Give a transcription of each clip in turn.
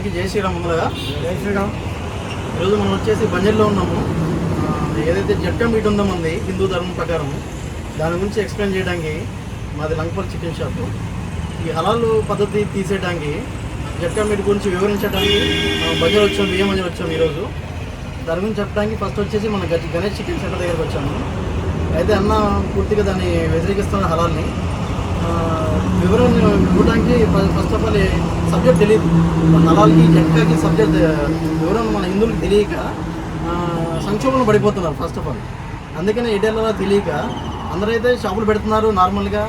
అందరికీ జై శ్రీరామ్ ముందుగా జై శ్రీరామ్. ఈరోజు మనం వచ్చేసి బంజర్లో ఉన్నాము. ఏదైతే జట్కా మీట్ ఉందో మంది హిందూ ధర్మం ప్రకారం దాని గురించి ఎక్స్ప్లెయిన్ చేయడానికి మాది లంకపల్ చికెన్ షాప్. ఈ హలాల్ పద్ధతి తీసేయడానికి జట్కా మీట్ గురించి వివరించడానికి బజార్ వచ్చాం బియ్యం బజార్ వచ్చాం ఈరోజు. దాని గురించి చెప్పడానికి ఫస్ట్ వచ్చేసి మన గణేష్ చికెన్ సెంటర్ దగ్గరకు వచ్చాము. అయితే అన్న పూర్తిగా దాన్ని వ్యతిరేకిస్తున్న హలాల్ని వివరం ఇవ్వడానికి ఫస్ట్ ఆఫ్ ఆల్ సబ్జెక్ట్ తెలియదు. నలాలకి జట్కాకి సబ్జెక్ట్ వివరం మన హిందువులకు తెలియక సంక్షోభంలో పడిపోతున్నారు ఫస్ట్ ఆఫ్ ఆల్ అందుకని ఎడెళ్ళలో తెలియక అందరైతే షాపులు పెడుతున్నారు నార్మల్గా.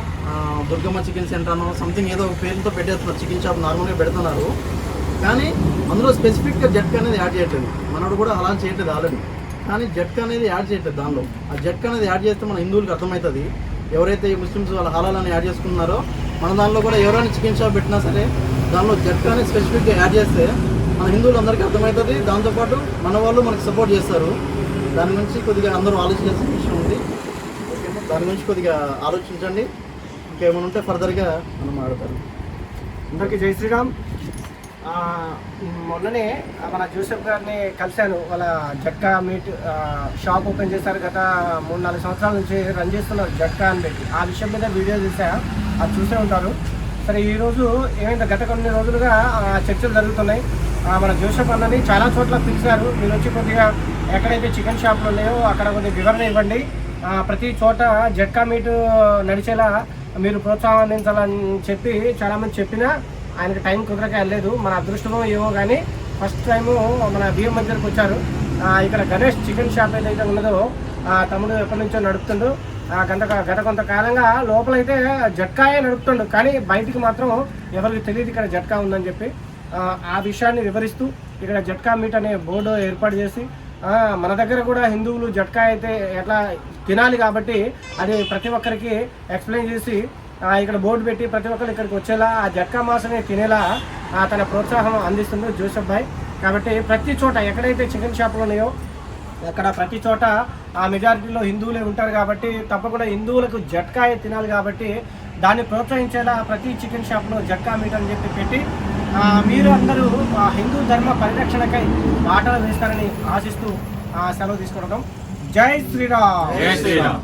దుర్గమ్మ చికెన్ సెంటర్ అనో సంథింగ్ ఏదో ఒక పేరుతో పెట్టేస్తున్నారు చికెన్ షాప్ నార్మల్గా పెడుతున్నారు. కానీ అందులో స్పెసిఫిక్గా జట్కా అనేది యాడ్ చేయట్లేదు. మనోడు కూడా అలా చేయట్లేదు ఆల్రెడీ కానీ జట్కా అనేది యాడ్ చేయట్లేదు దానిలో. ఆ జట్కా అనేది యాడ్ చేస్తే మన హిందువులకు అర్థమవుతుంది. ఎవరైతే ఈ ముస్లిమ్స్ వాళ్ళ హలాలని యాడ్ చేసుకున్నారో మన దానిలో కూడా ఎవరైనా చికెన్ షాప్ పెట్టినా సరే దానిలో జట్కాని స్పెసిఫిక్గా యాడ్ చేస్తే మన హిందువులు అందరికీ అర్థమవుతుంది. దాంతోపాటు మన వాళ్ళు మనకు సపోర్ట్ చేస్తారు. దాని గురించి కొద్దిగా అందరూ ఆలోచించాల్సిన విషయం ఉంది. ఓకేనా? దాని గురించి కొద్దిగా ఆలోచించండి. ఇంకేమైనా ఉంటే ఫర్దర్గా మనం మాట్లాడతారు అందరికీ జై శ్రీరామ్. మొన్ననే మన జోసెఫ్ గారిని కలిశాను. వాళ్ళ జట్కా మీట్ షాప్ ఓపెన్ చేశారు గత మూడు నాలుగు సంవత్సరాల నుంచి రన్ చేస్తున్నారు జట్కా అని పెట్టి ఆ విషయం మీద వీడియో చేశా అది చూసే ఉంటారు. సరే ఈరోజు ఏమైంది గత కొన్ని రోజులుగా చర్చలు జరుగుతున్నాయి. ఆ, మన జోసెఫ్ అన్నని చాలా చోట్ల పిలిచారు. మీరు వచ్చి కొద్దిగా ఎక్కడైతే చికెన్ షాపులు ఉన్నాయో అక్కడ కొద్దిగా వివరణ ఇవ్వండి. ప్రతి చోట జట్కా మీట్ నడిచేలా మీరు ప్రోత్సాహించాలని చెప్పి చాలామంది చెప్పినా ఆయనకి టైం కుదరక వెళ్ళలేదు. మన అదృష్టమో ఏమో కానీ ఫస్ట్ టైము మన బియ్యం మధ్యకి వచ్చారు. ఇక్కడ గణేష్ చికెన్ షాప్ ఏదైతే ఉన్నదో తమ్ముడు ఎప్పటి నుంచో నడుపుతుండు. గంట గత కొంతకాలంగా లోపలైతే జట్కాయే నడుపుతుండు. కానీ బయటికి మాత్రం ఎవరికి తెలియదు ఇక్కడ జట్కా ఉందని చెప్పి. ఆ, విషయాన్ని వివరిస్తూ ఇక్కడ జట్కా మీట్ అనే బోర్డు ఏర్పాటు చేసి మన దగ్గర కూడా హిందువులు జట్కా అయితే ఎట్లా తినాలి కాబట్టి అది ప్రతి ఒక్కరికి ఎక్స్ప్లెయిన్ చేసి ఇక్కడ బోర్డు పెట్టి ప్రతి ఒక్కరు ఇక్కడికి వచ్చేలా ఆ జట్కా మాసని తినేలా తన ప్రోత్సాహం అందిస్తుంది జోసెఫ్ భాయ్. కాబట్టి ప్రతి చోట ఎక్కడైతే చికెన్ షాపులు ఉన్నాయో అక్కడ ప్రతి చోట ఆ మెజారిటీలో హిందువులే ఉంటారు కాబట్టి తప్పకుండా హిందువులకు జట్కాయ తినాలి కాబట్టి దాన్ని ప్రోత్సహించేలా ప్రతి చికెన్ షాప్లో జట్కా మీట్ అని చెప్పి పెట్టి మీరు అందరూ హిందూ ధర్మ పరిరక్షణకై మాటలు వేస్తారని ఆశిస్తూ సెలవు తీసుకోవడం జై శ్రీరామ్. జై శ్రీరామ్.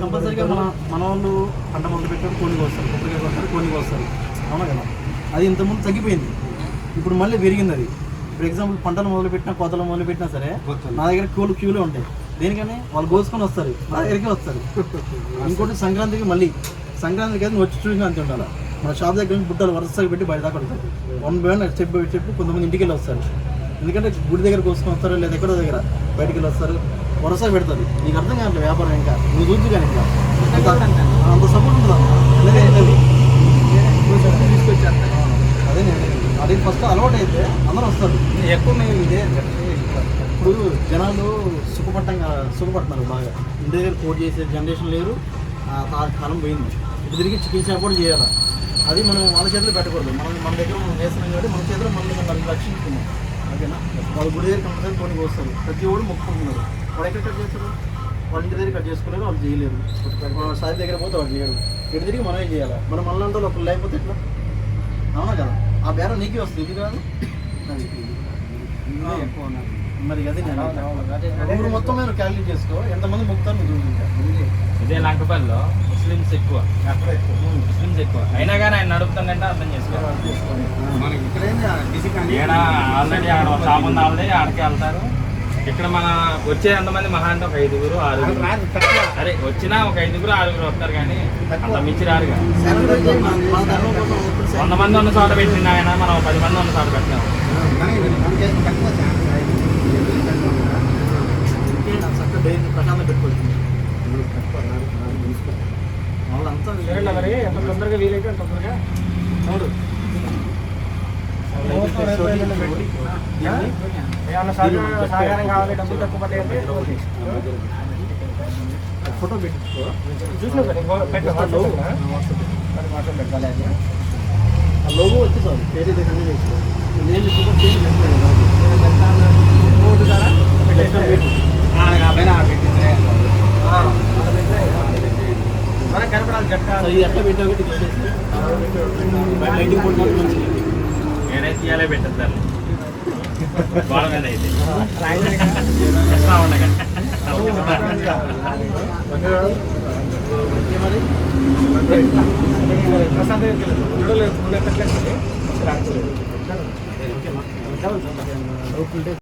కంపల్సరీగా మన మన వాళ్ళు పంట మొదలు పెట్టారు కొన్ని వస్తారు కొబ్బరికాయ వస్తారు కొన్ని వస్తారు అవునా కదా? అది ఇంతకుముందు తగ్గిపోయింది. ఇప్పుడు మళ్ళీ పెరిగింది అది. ఫర్ ఎగ్జాంపుల్ పంటలు మొదలు పెట్టినా కోతలు మొదలు పెట్టినా సరే నా దగ్గర క్యూలు క్యూలు ఉంటాయి. దేనికని? వాళ్ళు కోసుకొని వస్తారు. నా దగ్గరికి వస్తారు. ఇంకోటి సంక్రాంతికి మళ్ళీ. సంక్రాంతికి అయితే వచ్చి చూసిన అంతే ఉండాలి? మన షాప్ దగ్గర నుంచి బుట్టలు వరుసగా పెట్టి బయట దాకా కొడతారు వన్ బై వన్ చెప్పి చెప్పి కొంతమంది ఇంటికి వెళ్ళి వస్తారు. ఎందుకంటే గుడి దగ్గర కోసుకొని వస్తారు లేదా ఎక్కడో దగ్గర బయటికి వెళ్ళి వస్తారు. వరుసగా పెడతారు. నీకు అర్థం కావట్లేదు వ్యాపారం ఇంకా. నువ్వు చూసి కానీ ఇంకా. అంత- సపోర్ట్ ఉంటుందా? ఏంటది? అదే. నేను అది ఫస్ట్ అలవాటు అయితే అందరూ వస్తారు. ఎక్కువ మేము ఇదే ఇప్పుడు జనాలు సుఖపట్టంగా సుఖపడుతున్నారు బాగా. ఇంటి దగ్గర కోట్ చేసే జనరేషన్ లేరు. కాలం పోయింది. ఇప్పుడు తిరిగి చికెన్ షాప్ కూడా చేయాలి? అది మనం వాళ్ళ చేతిలో పెట్టకూడదు. మనం మన దగ్గర మనం చేస్తున్నాం కాబట్టి మన చేతిలో మనం మనం రక్షించుకున్నాం ఓకేనా వాళ్ళు గుడి దగ్గర కంపల్సరీ కొని వస్తారు ప్రతి ఒడు మొక్కుకుంటున్నారు వాడు ఎక్కడ కట్ చేస్తారు వాళ్ళ ఇంటి దగ్గర కట్ చేసుకోలేరు వాళ్ళు చేయలేరు మన సాయి దగ్గర పోతే వాళ్ళు చేయరు ఇటు తిరిగి మనమే చేయాలి? మనం మనలాంటి వాళ్ళు లేకపోతే ఎట్లా? అవునా కదా? ఆ బేరం నీకే వస్తుంది. ఇది కాదు? అది ఎక్కువ ఉన్నది. మరి అది నేను ఊరు మొత్తం నేను క్యాలిక్యులేట్ చేసుకో. ఎంతమంది చూసుకుంటా ఇదే లంకపల్లిలో ముస్లిమ్స్ ఎక్కువ. ముస్లిమ్స్ ఎక్కువ. అయినా కానీ ఆయన నడుపుతుందంటే అర్థం చేసుకోవాలి మనకి ఇక్కడ ఏంది ఈడ ఆల్రెడీ ఆడ ఒక షాప్ ఉంది ఆల్రెడీ ఆడకే వెళ్తారు. ఇక్కడ మన వచ్చే ఎంతమంది మహా అంటే ఒక ఐదుగురు ఆరుగురు. సరే వచ్చినా ఒక ఐదుగురు ఆరుగురు వస్తారు కానీ అంత మించి ఎప్పుడు వంద మంది ఉన్న చోట పెట్టింది ఆయన మనం ఒక పది మంది ఉన్న చోట పెట్టాము పెట్టాలి అది. ఆ లోగో వచ్చి చాలు పేరు నేను ఇప్పుడు పేరు పెట్టినా కనపడాలి ఎట్లా పెట్టావు తీసేసి బయట గోడ మీద అయితే ఉండగా చూడలేదు